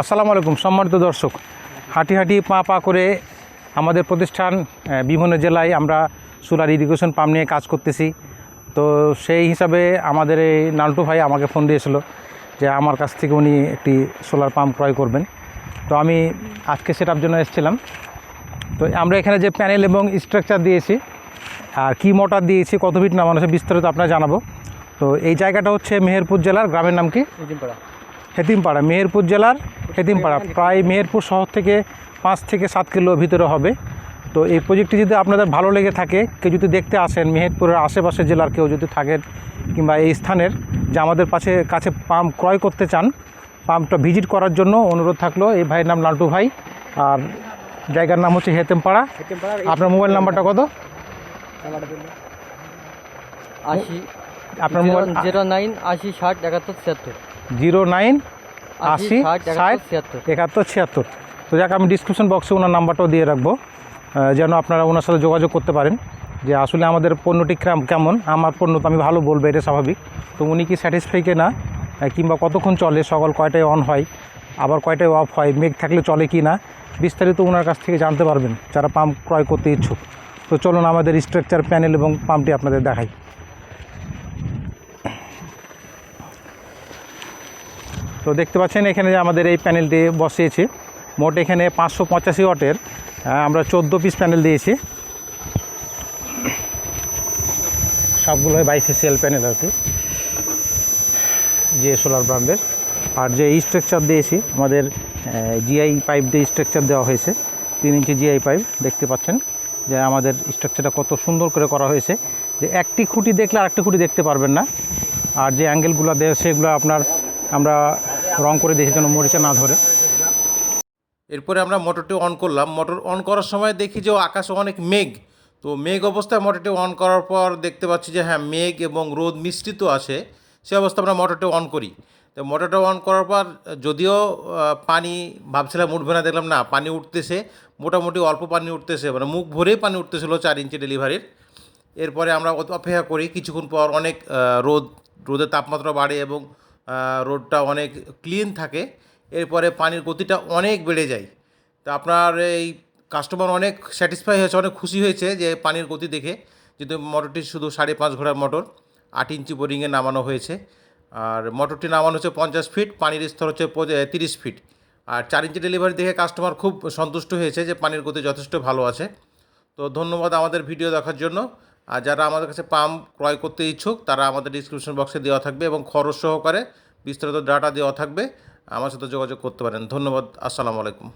আসসালামু আলাইকুম, সম্মানিত দর্শক। হাঁটি হাঁটি পা পা করে আমাদের প্রতিষ্ঠান বিভিন্ন জেলায় আমরা সোলার ইরিগেশন পাম্প নিয়ে কাজ করতেছি। তো সেই হিসাবে আমাদের এই নাল্টু ভাই আমাকে ফোন দিয়েছিল যে আমার কাছ থেকে উনি একটি সোলার পাম্প ক্রয় করবেন। তো আমি আজকে সেটার জন্য এসেছিলাম। তো আমরা এখানে যে প্যানেল এবং স্ট্রাকচার দিয়েছি, আর কি মোটর দিয়েছি, কত ফিট নামানো বিস্তারিত আপনারা জানাব। তো এই জায়গাটা হচ্ছে মেহেরপুর জেলার, গ্রামের নাম কি? হেতিমপাড়া মেহেরপুর জেলার হেতিমপাড়া। প্রায় মেহেরপুর শহর থেকে পাঁচ থেকে সাত কিলো ভিতরে হবে। তো এই প্রজেক্টটি যদি আপনাদের ভালো লেগে থাকে কেউ যদি দেখতে আসেন মেহেরপুরের আশেপাশের জেলার কেউ যদি থাকেন কিংবা এই স্থানের যে আমাদের পাশে কাছে পাম্প ক্রয় করতে চান পাম্পটা ভিজিট করার জন্য অনুরোধ থাকল এই ভাইয়ের নাম লাল্টু ভাই। আর জায়গার নাম হচ্ছে হেতেমপাড়া। আপনার মোবাইল নাম্বারটা কত? আশি আপনার মোবাইল জিরো নাইন আশি ষাট একাত্তর ছিয়াত্তর। জিরো নাইন আশি ষাট একাত্তর ছিয়াত্তর। তো যাক আমি ডিসক্রিপশন বক্সে ওনার নাম্বারটাও দিয়ে রাখব। যেন আপনারা ওনার সাথে যোগাযোগ করতে পারেন। যে আসলে আমাদের পণ্যটি ক্রাম- কেমন? আমার পণ্য তো আমি ভালো বলব এটা স্বাভাবিক। তো উনি কি স্যাটিসফাই না কিংবা কতক্ষণ চলে? সকাল কয়টায় অন হয়? আবার কয়টায় অফ হয়? মেঘ থাকলে চলে কি না বিস্তারিত ওনার কাছ থেকে জানতে পারবেন যারা পাম্প ক্রয় করতে ইচ্ছুক। তো চলুন আমাদের স্ট্রাকচার প্যানেল এবং পাম্পটি আপনাদের দেখাই। তো দেখতে পাচ্ছেন এখানে যে আমাদের এই প্যানেলটি বসিয়েছি। মোট এখানে পাঁচশো পঁচাশি ওয়াটের আমরা চোদ্দ পিস প্যানেল দিয়েছি। সবগুলো বাইফেসিয়াল প্যানেল আর কি। যে সোলার ব্র্যান্ডের আর যে স্ট্রাকচার দিয়েছি, আমাদের জিআই পাইপ দিয়ে স্ট্রাকচার দেওয়া হয়েছে। তিন ইঞ্চি জিআই পাইপ দেখতে পাচ্ছেন যে আমাদের স্ট্রাকচারটা কত সুন্দর করে করা হয়েছে। যে একটি খুঁটি দেখলে আরেকটি খুঁটি দেখতে পারবেন না। আর যে অ্যাঙ্গেলগুলো দেয় সেগুলো আপনার আমরা রং করে দিয়েছি যেন মরিচা না ধরে। এরপরে আমরা মোটরটি অন করলাম। মোটর অন করার সময় দেখি যে আকাশে অনেক মেঘ। তো মেঘ অবস্থায় মোটরটি অন করার পর দেখতে পাচ্ছি যে হ্যাঁ মেঘ এবং রোদ মিশ্রিত আছে। সে অবস্থায় আমরা মোটরটি অন করি। তো মোটরটা অন করার পর যদিও পানি ভাবছিলাম উঠবে না, দেখলাম না, পানি উঠতেছে। মোটামুটি অল্প পানি উঠতেছে মানে মুখ ভরেই পানি উঠতেছিল চার ইঞ্চি ডেলিভারির। এরপরে আমরা অপেক্ষা করি, কিছুক্ষণ পর অনেক রোদ, রোদের তাপমাত্রা বাড়ে এবং রোদটা অনেক ক্লিন থাকে, এরপরে পানির গতিটা অনেক বেড়ে যায়। তো আপনার এই কাস্টমার অনেক স্যাটিসফাই হয়েছে, অনেক খুশি হয়েছে যে পানির গতি দেখে, যেহেতু মোটরটি শুধু সাড়ে পাঁচ ঘোড়ার মোটর, আট ইঞ্চি বোরিংয়ে নামানো হয়েছে। আর মোটরটি নামানো হচ্ছে পঞ্চাশ ফিট, পানির স্তর হচ্ছে তিরিশ ফিট। আর চার ইঞ্চি ডেলিভারি দেখে কাস্টমার খুব সন্তুষ্ট হয়েছে যে পানির গতি যথেষ্ট ভালো আছে। তো ধন্যবাদ আমাদের ভিডিও দেখার জন্য। আর যারা আমাদের কাছে পাম্প ক্রয় করতে ইচ্ছুক, তারা আমাদের ডিসক্রিপশন বক্সে দেওয়া থাকবে এবং খরচ সহকারে বিস্তারিত ডাটা দেওয়া থাকবে। আমার সাথে যোগাযোগ করতে পারেন। ধন্যবাদ। আসসালামু আলাইকুম।